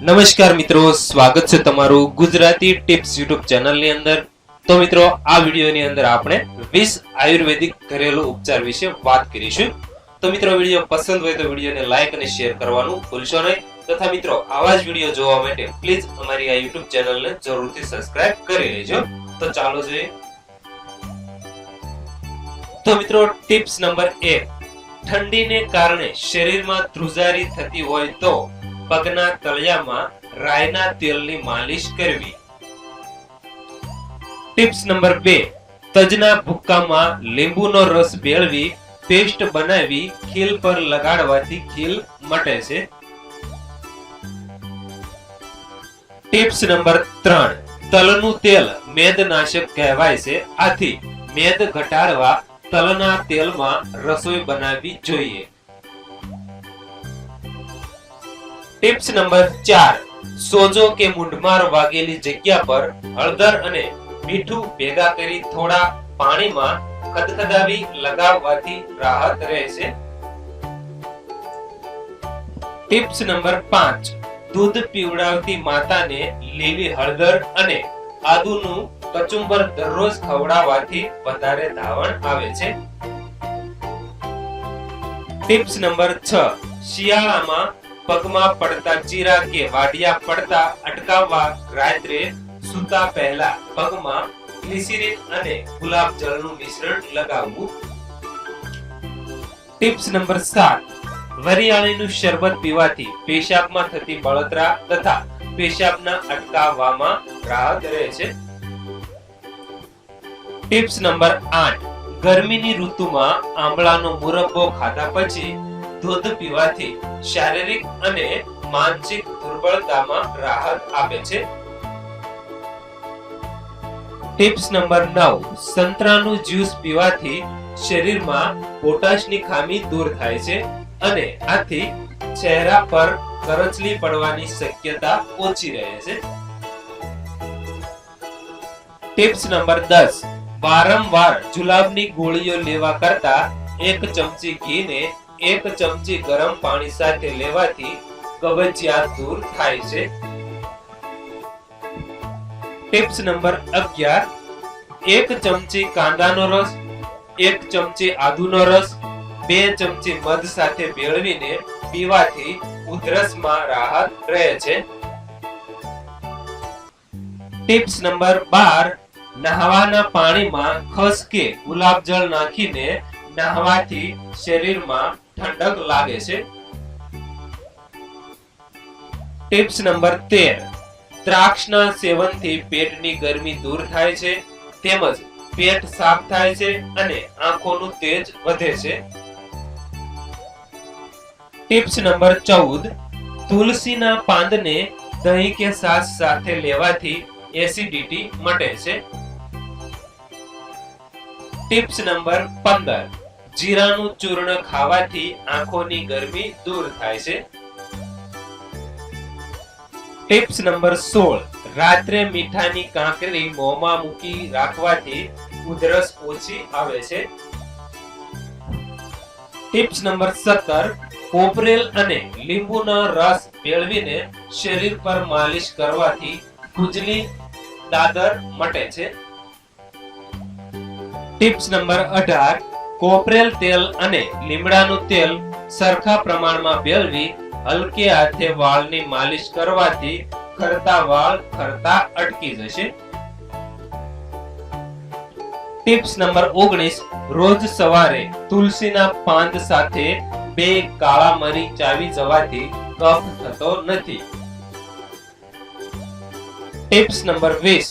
નમસ્કાર મિત્રો, સ્વાગત છે તમારું ગુજરાતી ટિપ્સ યુટ્યુબ ચેનલની અંદર. તો મિત્રો, આ વિડીયોની અંદર આપણે વીસ આયુર્વેદિક ઘરેલું ઉપચાર વિશે વાત કરીશું. તો મિત્રો, વીડિયો પસંદ હોય તો વિડીયોને લાઈક અને શેર કરવાનું ભૂલશો નહીં. તથા મિત્રો, આવા જ વીડિયો જોવા માટે પ્લીઝ અમારી આ યુટ્યુબ ચેનલને જરૂરથી સબસ્ક્રાઇબ કરી લેજો. તો ચાલો જોઈએ. તો મિત્રો, ટિપ્સ નંબર એક. ઠંડીને કારણે શરીરમાં ધ્રુજારી થતી હોય તો પગના તળિયામાં રાયના તેલની માલિશ કરવી. ટિપ્સ નંબર બે, તજના ભૂક્કામાં લીંબુનો રસ ભેળવી, પેસ્ટ બનાવી, ખીલ પર લગાડવાથી ખીલ મટે છે. ટિપ્સ નંબર ત્રણ, તલનું તેલ મેદનાશક કહેવાય છે. આથી મેદ ઘટાડવા તલના તેલમાં રસોઈ બનાવવી જોઈએ. ટિપ્સ નંબર 4 સોજો કે મૂંઢમાર વાગેલી જગ્યા પર હળદર અને મીઠું ભેગા કરી થોડા પાણીમાં ખદખદાવી લગાવવાથી રાહત રહેશે. ટિપ્સ નંબર 5 દૂધ પીવડાવતી માતાને લીલી હળદર અને આદુનું કચુંબર દરરોજ ખવડાવવાથી વધારે ધાવણ આવે છે. ટિપ્સ નંબર 6 શિયાળામાં પગમાં પડતા ચીરા કે વાડિયા પડતા અટકાવવા રાત્રે સૂતા પહેલા પગમાં ગ્લિસરીન અને ગુલાબ જળનું મિશ્રણ લગાવવું. ટિપ્સ નંબર 7 વરિયાળીનું શરબત પીવાથી પેશાબમાં થતી બળતરા તથા પેશાબના અટકાવવામાં રાહત રહે છે. ટિપ્સ નંબર 8 ગરમીની ઋતુમાં આંબળાનો મુરબ્બો ખાધા પછી દૂધ પીવાથી શારીરિક અને માનસિક દુર્બળતામાં રાહત આપે છે. ટિપ્સ નંબર 9 સંતરાનું જ્યુસ પીવાથી શરીરમાં પોટાશની ખામી દૂર થાય છે અને આથી ચહેરા પર કરચલી પડવાની શક્યતા ઓછી રહે છે. ટિપ્સ નંબર 10 વારંવાર જુલાબની ગોળીઓ લેવા કરતા એક ચમચી ઘીને એક ચમચી ગરમ પાણી સાથે લેવાથી કબજિયાત દૂર થાય છે. ટિપ્સ નંબર 11 એક ચમચી કાંદાનો રસ, એક ચમચી આદુનો રસ, બે ચમચી મધ સાથે ભેળવીને પીવાથી ઉધરસમાં રાહત રહે છે. ટિપ્સ નંબર 12 નહાવાના પાણીમાં ખસ કે ગુલાબ જળ નાખીને નહાવાથી શરીરમાં ઠંડક લાગે છે. ટિપ્સ નંબર 13 દ્રાક્ષના સેવનથી પેટની ગરમી દૂર થાય છે, તેમજ પેટ સાફ થાય છે અને આંખોનું તેજ વધે છે. ટિપ્સ નંબર 14 તુલસીના પાંદને દહીં કે છાશ સાથે લેવાથી એસિડિટી મટે છે. ટિપ્સ નંબર 15 જીરાનું ચૂર્ણ ખાવાથી આંખોની ગરમી દૂર થાય છે. ટિપ્સ નંબર સોળ. રાત્રે મીઠાની કાંકરી મોંમાં મૂકી રાખવાથી ઉધરસ ઓછી આવે છે. ટિપ્સ નંબર 17 કોપરેલ અને લીંબુનો રસ મેળવીને શરીર પર માલિશ કરવાથી ખુજલી દાદર મટે છે. ટિપ્સ નંબર 18 કોપરેલ તેલ અને લીમડાનું તેલ સરખા પ્રમાણમાં ભેળવી હલકે હાથે વાળની માલિશ કરવાથી ખરતા વાળ ખરતા અટકી જશે. ટિપ્સ નંબર 19 રોજ સવારે તુલસીના પાંદ સાથે બે કાળા મરી ચાવી જવાથી કફ થતો નથી. ટિપ્સ નંબર 20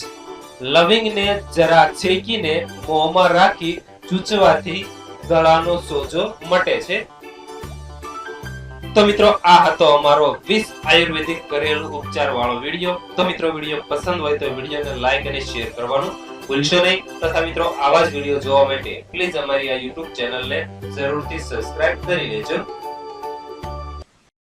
લવિંગને જરા છેકીને મોંમાં રાખી ચૂચવાથી ગળાનો સોજો મટે છે. તો મિત્રો, આ હતો અમારો 20 આયુર્વેદિક ઘરેલું ઉપચાર વાળો વિડિયો. તો મિત્રો, વીડિયો પસંદ હોય તો વિડિયોને લાઈક અને શેર કરવાનું ભૂલશો નહીં. તથા મિત્રો, આવા જ વીડિયો જોવા માટે પ્લીઝ અમારી આ યુટ્યુબ ચેનલને જરૂરથી સબસ્ક્રાઇબ કરી લેજો.